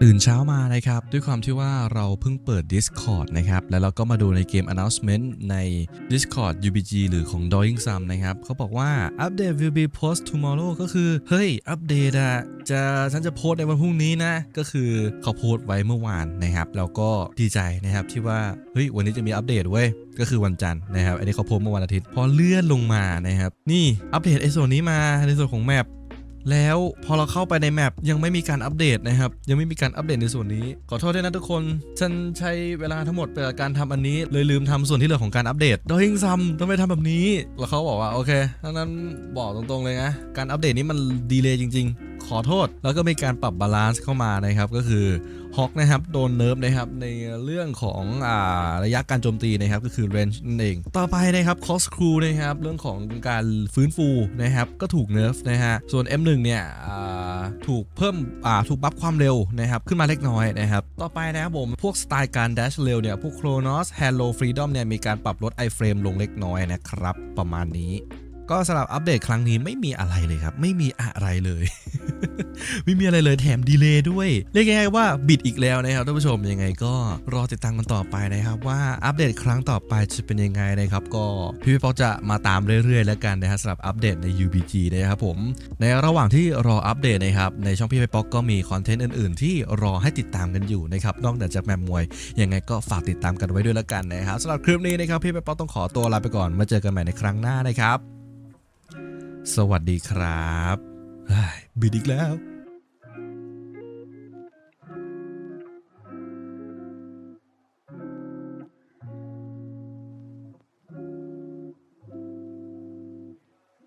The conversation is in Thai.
ตื่นเช้ามานะครับ ด้วยความที่ว่าเราเพิ่งเปิด Discord นะครับ แล้วเราก็มาดูในเกม announcement ใน Discord UBG หรือของ Doing Some นะครับเขาบอกว่า update will be post tomorrow ก็คือ เฮ้ย อัปเดตอะจะฉันจะโพสในวันพรุ่งนี้นะ ก็คือเขาโพสไว้เมื่อวานนะครับแล้วก็ดีใจนะครับที่ว่า เฮ้ย วันนี้จะมีอัปเดตเว้ยก็คือวันจันทร์นะครับ อันนี้เขาโพสเมื่อวันอาทิตย์ พอเลื่อนลงมานะครับ นี่อัปเดตไอ้ส่วนนี้มาในส่วนของแมป แล้วพอเราเข้าไปในแมปยังไม่มีการอัปเดตนะครับ ยังไม่มีการอัปเดตในส่วนนี้ ขอโทษด้วยนะทุกคน ฉันใช้เวลาทั้งหมดไปกับการทำอันนี้ เลยลืมทำส่วนที่เหลือของการอัปเดตดอยิงซัมต้องไปทำแบบนี้ แล้วเขาบอกว่าโอเคถ้งนั้นบอกตรงๆเลยนะ การอัปเดตนี้มันดีเลยจริง ๆ ขอโทษแล้วก็มีการปรับบาลานซ์เข้ามานะครับก็คือ ฮอกนะครับโดนเนิร์ฟนะครับในเรื่องของอ่าระยะการโจมตีนะครับก็คือ range นั่นเอง ต่อไปนะครับ cost crew นะครับเรื่องของการฟื้นฟูนะครับก็ถูกเนิร์ฟนะฮะส่วน M1 เนี่ยอ่าถูกเพิ่มอ่าถูกบัฟความเร็วนะครับขึ้นมาเล็กน้อยนะครับต่อไปนะครับผมพวกสไตล์การ dash เร็วเนี่ยพวก Chronos Halo Freedom เนี่ยมีการปรับลด iframe ลงเล็กน้อยนะครับประมาณนี้ ก็สำหรับอัปเดตครั้งนี้ไม่มีอะไรเลยครับ ไม่มีอะไรเลย ไม่มีอะไรเลยแถมดีเลย์ด้วย เรียกง่ายๆว่าบิดอีกแล้วนะครับท่านผู้ชมยังไงก็รอติดตามกันต่อไปนะครับ ว่าอัปเดตครั้งต่อไปจะเป็นยังไงนะครับ ก็พี่ป๊อกจะมาตามเรื่อยๆ แล้วกันนะครับสำหรับอัปเดตใน UBG นะครับผม ในระหว่างที่รออัปเดตนะครับในช่องพี่ป๊อกก็มีคอนเทนต์อื่นๆ ที่รอให้ติดตามกันอยู่นะครับนอกเหนือจากแมปมวยยังไงก็ฝากติดตามกันไว้ด้วยแล้วกันนะครับสำหรับคลิปนี้นะครับพี่ป๊อกต้องขอตัวลาไปก่อนมาเจอกันใหม่ในครั้งหน้านะครับ สวัสดีครับบิดอีกแล้ว